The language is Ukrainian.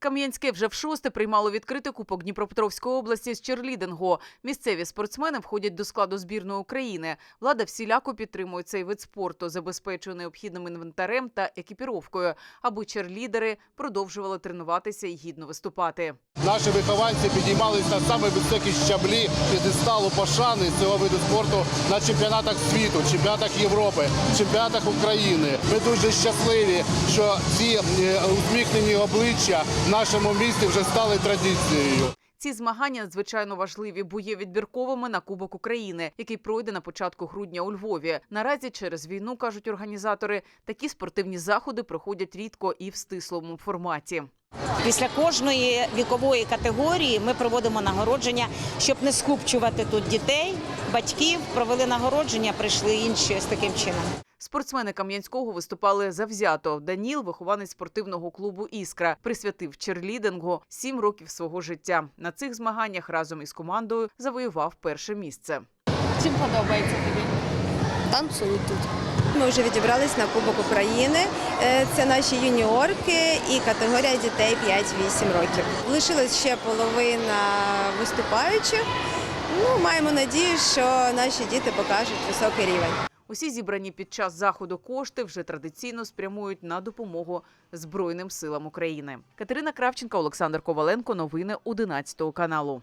Кам'янське вже в шосте приймало відкритий кубок Дніпропетровської області з черлідингу. Місцеві спортсмени входять до складу збірної України. Влада всіляко підтримує цей вид спорту, забезпечує необхідним інвентарем та екіпіровкою, аби черлідери продовжували тренуватися і гідно виступати. Наші вихованці підіймались на саме високі щаблі п'єдесталу пошани цього виду спорту на чемпіонатах світу, чемпіонатах Європи, чемпіонатах України. Ми дуже щасливі, що ці е, усміхнені обличчя в нашому місті вже стали традицією. Ці змагання надзвичайно важливі, бо є відбірковими на Кубок України, який пройде на початку грудня у Львові. Наразі через війну кажуть організатори, такі спортивні заходи проходять рідко і в стислому форматі. Після кожної вікової категорії ми проводимо нагородження, щоб не скупчувати тут дітей, батьків. Провели нагородження, прийшли інші з таким чином. Спортсмени Кам'янського виступали завзято. Даніл, вихованець спортивного клубу Іскра, присвятив черлідингу сім років свого життя. На цих змаганнях разом із командою завоював перше місце. Чим подобається тобі? танцюють тут. Ми вже відібрались на Кубок України. Е, Це наші юніорки і категорія дітей 5-8 років. Лишилась ще половина виступаючих. Ну, маємо надію, що наші діти покажуть високий рівень. Усі зібрані під час заходу кошти вже традиційно спрямують на допомогу Збройним силам України. Катерина Кравченка, Олександр Коваленко. Новини 11 каналу.